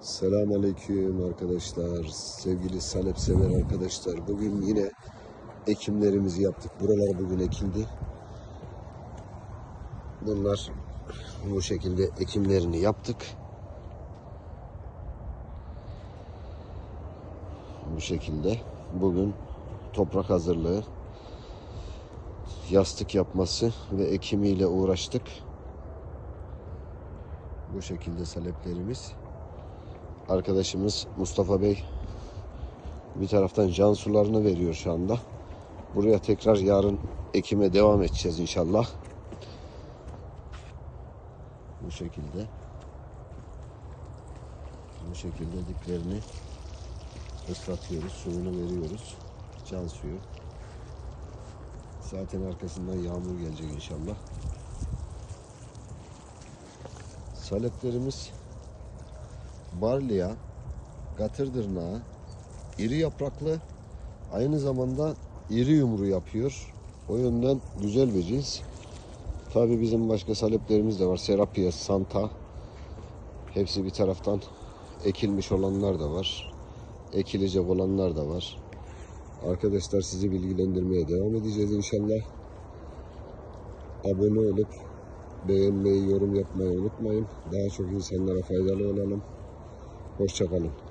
Selamünaleyküm arkadaşlar. Sevgili salep sever arkadaşlar. Bugün yine ekimlerimizi yaptık. Buralar bugün ekildi. Bunlar bu şekilde ekimlerini yaptık. Bu şekilde bugün toprak hazırlığı, yastık yapması ve ekimiyle uğraştık. Bu şekilde saleplerimiz. Arkadaşımız Mustafa Bey bir taraftan can sularını veriyor şu anda. Buraya tekrar yarın ekime devam edeceğiz inşallah. Bu şekilde. Bu şekilde diplerini ıslatıyoruz, suyunu veriyoruz. Can suyu. Zaten arkasından yağmur gelecek inşallah. Saleplerimiz barlya, gatır dırnağı, iri yapraklı, aynı zamanda iri yumru yapıyor. O yönden güzel bir cins. Tabi bizim başka saleplerimiz de var. Serapia, Santa. Hepsi bir taraftan ekilmiş olanlar da var. Ekilecek olanlar da var. Arkadaşlar sizi bilgilendirmeye devam edeceğiz inşallah. Abone olup beğenmeyi, yorum yapmayı unutmayın. Daha çok insanlara faydalı olalım. Hoşçakalın.